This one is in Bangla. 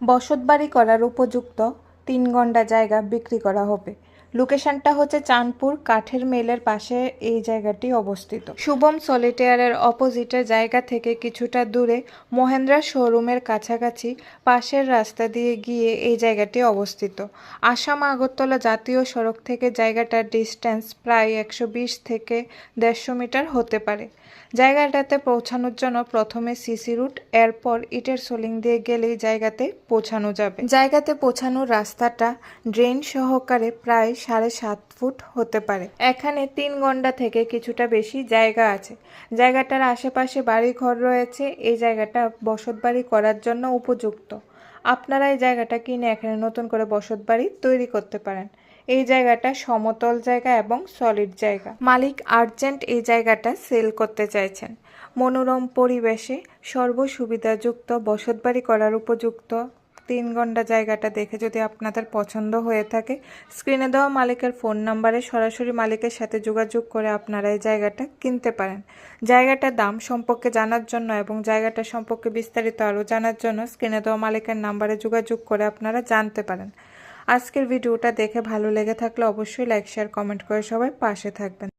বসতবাড়ি করার উপযুক্ত তিন গন্ডা জায়গা বিক্রি করা হবে। লোকেশনটা হচ্ছে চাঁদপুর কাঠের মেলের পাশে এই জায়গাটি অবস্থিত। শুভম সলিটেয়ারের অপোজিটের জায়গা থেকে কিছুটা দূরে মহেন্দ্রা শোরুমের কাছাকাছি পাশের রাস্তা দিয়ে গিয়ে এই জায়গাটি অবস্থিত। আসাম আগরতলা জাতীয় সড়ক থেকে জায়গাটার ডিস্টেন্স প্রায় একশো বিশ থেকে দেড়শো মিটার হতে পারে। জায়গাটাতে পৌঁছানোর জন্য প্রথমে সিসি রুট, এরপর ইটের সোলিং দিয়ে গেলেই জায়গাতে পৌঁছানো যাবে। জায়গাতে পৌঁছানোর রাস্তাটা ড্রেন সহকারে প্রায় সাড়ে সাত ফুট হতে পারে। এখানে তিন ঘণ্টা থেকে কিছুটা বেশি জায়গা আছে। জায়গাটার আশেপাশে বাড়ি ঘর রয়েছে। এই জায়গাটা বসতবাড়ি করার জন্য উপযুক্ত। আপনারা এই জায়গাটা কিনে এখানে নতুন করে বসত বাড়ি তৈরি করতে পারেন। এই জায়গাটা সমতল জায়গা এবং সলিড জায়গা। মালিক আর্জেন্ট এই জায়গাটা সেল করতে চাইছেন। মনোরম পরিবেশে সর্বসুবিধাযুক্ত বসতবাড়ি করার উপযুক্ত তিন ঘণ্টা জায়গাটা দেখে যদি আপনাদের পছন্দ হয়ে থাকে স্ক্রিনে দেওয়া মালিকের ফোন নাম্বারে সরাসরি মালিকের সাথে যোগাযোগ করে আপনারা এই জায়গাটা কিনতে পারেন। জায়গাটার দাম সম্পর্কে জানার জন্য এবং জায়গাটা সম্পর্কে বিস্তারিত আরও জানার জন্য স্ক্রিনে দেওয়া মালিকের নাম্বারে যোগাযোগ করে আপনারা জানতে পারেন। আজকের ভিডিওটা দেখে ভালো লেগে থাকলে অবশ্যই লাইক শেয়ার কমেন্ট করে সবাই পাশে থাকবেন।